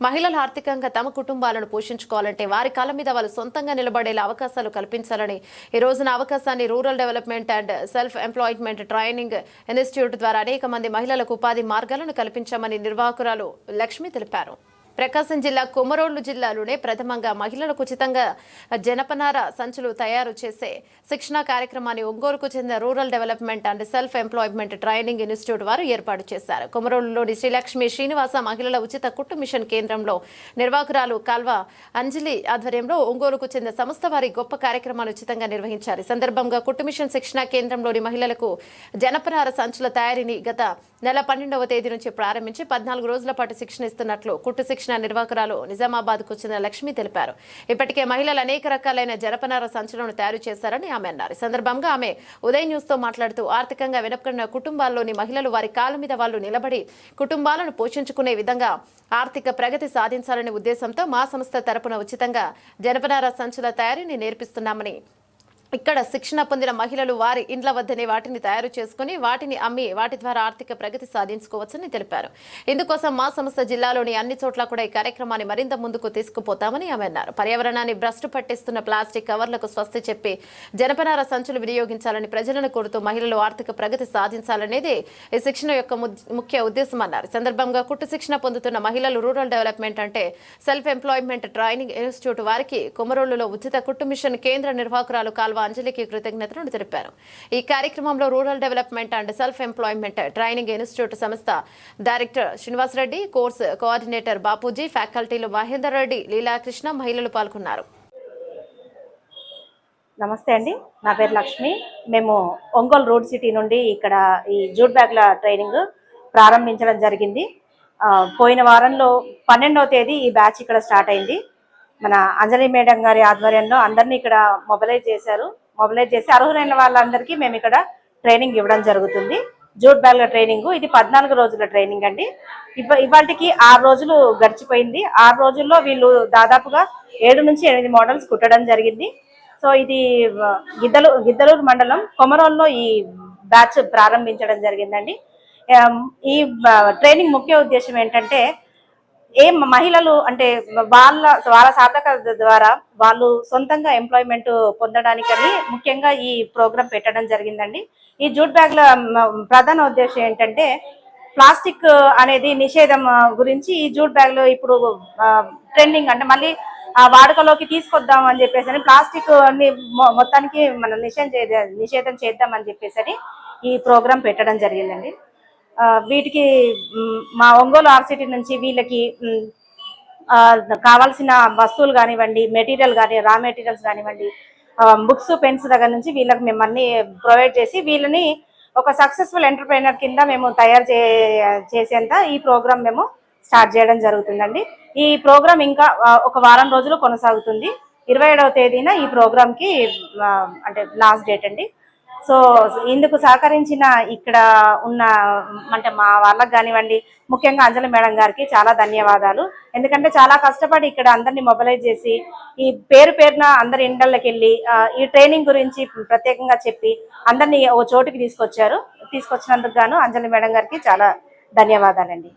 మహిళలు ఆర్థికంగా తమ కుటుంబాలను పోషించుకోవాలంటే వారి కాలం మీద వాళ్ళు సొంతంగా నిలబడేలా అవకాశాలు కల్పించాలని ఈ రోజున అవకాశాన్ని rural development and self employment training institute ద్వారా అనేక మంది మహిళలకు ఉపాధి మార్గాలను కల్పించామని నిర్వాహకురాలు లక్ష్మి తెలిపారు. ప్రకాశం జిల్లా కొమరోళ్ళు జిల్లాలోనే ప్రథమంగా మహిళలకు ఉచితంగా జనపనార సంచులు తయారు చేసే శిక్షణా కార్యక్రమాన్ని ఒంగోలుకు చెందిన rural development and self employment training institute వారు ఏర్పాటు చేశారు. కొమరోళ్ళులోని శ్రీలక్ష్మి శ్రీనివాస మహిళల ఉచిత కుట్టు మిషన్ కేంద్రంలో నిర్వాహకురాలు కాల్వ అంజలి ఆధ్వర్యంలో ఒంగోలుకు చెందిన సంస్థ వారి గొప్ప కార్యక్రమాలు ఉచితంగా నిర్వహించారు. సందర్భంగా కుట్టు మిషన్ శిక్షణా కేంద్రంలోని మహిళలకు జనపనార సంచుల తయారీని గత నెల పన్నెండవ తేదీ నుంచి ప్రారంభించి పద్నాలుగు రోజుల పాటు శిక్షణ ఇస్తున్నట్లు కుట్టు శిక్షణ నిర్వాహకురాలు నిజామాబాద్కు చెందిన లక్ష్మి తెలిపారు. ఇప్పటికే మహిళలు అనేక రకాలైన జనపనార సంచులను తయారు చేశారని ఆమె అన్నారు. ఈ సందర్భంగా ఆమె ఉదయ్ న్యూస్తో మాట్లాడుతూ ఆర్థికంగా వెనుకబడిన కుటుంబాల్లోని మహిళలు వారి కాళ్ళ మీద వాళ్ళు నిలబడి కుటుంబాలను పోషించుకునే విధంగా ఆర్థిక ప్రగతి సాధించాలనే ఉద్దేశంతో మా సంస్థ తరపున ఉచితంగా జనపనార సంచుల తయారీని నేర్పిస్తున్నామని ఇక్కడ శిక్షణ పొందిన మహిళలు వారి ఇండ్ల వద్దనే వాటిని తయారు చేసుకుని వాటిని అమ్మి వాటి ద్వారా ఆర్థిక ప్రగతి సాధించుకోవచ్చని తెలిపారు. ఇందుకోసం మా సంస్థ జిల్లాలోని అన్ని చోట్ల కూడా ఈ కార్యక్రమాన్ని మరింత ముందుకు తీసుకుపోతామని ఆమె అన్నారు. పర్యావరణాన్ని భ్రష్టు పట్టిస్తున్న ప్లాస్టిక్ కవర్లకు స్వస్తి చెప్పి జనపనార సంచులు వినియోగించాలని ప్రజలను కోరుతూ మహిళలు ఆర్థిక ప్రగతి సాధించాలనేది ఈ శిక్షణ యొక్క ముఖ్య ఉద్దేశం అన్నారు. సందర్భంగా కుట్టు శిక్షణ పొందుతున్న మహిళలు రూరల్ డెవలప్మెంట్ అంటే సెల్ఫ్ ఎంప్లాయ్మెంట్ ట్రైనింగ్ ఇన్స్టిట్యూట్ వారికి కొమరోలులో ఉచిత కుట్టు మిషన్ కేంద్ర నిర్వాహకురాలు కాల్వ అంజలికి కృతజ్ఞతలు తెలిపారు. ఈ కార్యక్రమంలో rural development and self employment training institute సంస్థ director Srinivasareddy course coordinator Bapuji ఫ్యాకల్టీలు Mahender Reddy Leelakrishna మహిళలు పాల్గొన్నారు. నమస్తే అండి. నా పేరు లక్ష్మి. మేము ఒంగోలు రోడ్ సిటీ నుండి ఇక్కడ ఈ జూట్ బ్యాగ్ల ట్రైనింగ్ ప్రారంభించడం జరిగింది. పోయిన వారంలో పన్నెండవ తేదీ ఈ బ్యాచ్ ఇక్కడ స్టార్ట్ అయింది. మన అంజలి మేడం గారి ఆధ్వర్యంలో అందరినీ ఇక్కడ మొబిలైజ్ చేశారు. మొబిలైజ్ చేసి అర్హులైన వాళ్ళందరికీ మేము ఇక్కడ ట్రైనింగ్ ఇవ్వడం జరుగుతుంది. జూట్ బ్యాగ్ల ట్రైనింగ్ ఇది పద్నాలుగు రోజుల ట్రైనింగ్ అండి. ఇవ ఇవాళకి ఆరు రోజులు గడిచిపోయింది. ఆరు రోజుల్లో వీళ్ళు దాదాపుగా ఏడు నుంచి ఎనిమిది మోడల్స్ కుట్టడం జరిగింది. సో ఇది ఆ, గిద్దలు గిద్దలూరు మండలం కొమరోల్లో ఈ బ్యాచ్ ప్రారంభించడం జరిగిందండి. ఈ ట్రైనింగ్ ముఖ్య ఉద్దేశం ఏంటంటే ఏ మహిళలు అంటే వాళ్ళ వాళ్ళ సాధక ద్వారా వాళ్ళు సొంతంగా ఎంప్లాయ్మెంట్ పొందడానికని ముఖ్యంగా ఈ ప్రోగ్రాం పెట్టడం జరిగిందండి. ఈ జూట్ బ్యాగ్ల ప్రధాన ఉద్దేశం ఏంటంటే ప్లాస్టిక్ అనేది నిషేధం గురించి ఈ జూట్ బ్యాగ్లు ఇప్పుడు ట్రెండింగ్ అంటే మళ్ళీ ఆ వాడుకలోకి తీసుకొద్దాం అని చెప్పేసి అని ప్లాస్టిక్ని మొ- మొత్తానికి మనం నిషేధం నిషేధం చేద్దాం అని చెప్పేసి ఈ ప్రోగ్రాం పెట్టడం జరిగిందండి. వీటికి మా ఒంగోలు ఆర్సిటీ నుంచి వీళ్ళకి కావాల్సిన వస్తువులు కానివ్వండి మెటీరియల్ కానీ రా మెటీరియల్స్ కానివ్వండి బుక్స్ పెన్స్ దగ్గర నుంచి వీళ్ళకి మేము అన్ని ప్రొవైడ్ చేసి వీళ్ళని ఒక సక్సెస్ఫుల్ ఎంటర్ప్రైనర్ కింద మేము తయారు చే చేసేంత ఈ ప్రోగ్రామ్ మేము స్టార్ట్ చేయడం జరుగుతుందండి. ఈ ప్రోగ్రామ్ ఇంకా ఒక వారం రోజులు కొనసాగుతుంది. ఇరవై ఏడవ తేదీన ఈ ప్రోగ్రామ్కి అంటే లాస్ట్ డేట్ అండి. సో ఇందుకు సహకరించిన ఇక్కడ ఉన్న అంటే మా వాళ్ళకి కానివ్వండి ముఖ్యంగా అంజలి మేడం గారికి చాలా ధన్యవాదాలు. ఎందుకంటే చాలా కష్టపడి ఇక్కడ అందరినీ మొబిలైజ్ చేసి ఈ పేరు పేరున అందరి ఇండళ్ళకి వెళ్ళి ఈ ట్రైనింగ్ గురించి ప్రత్యేకంగా చెప్పి అందరినీ ఓ చోటుకి తీసుకొచ్చారు. తీసుకొచ్చినందుకు గాను అంజలి మేడం గారికి చాలా ధన్యవాదాలండి.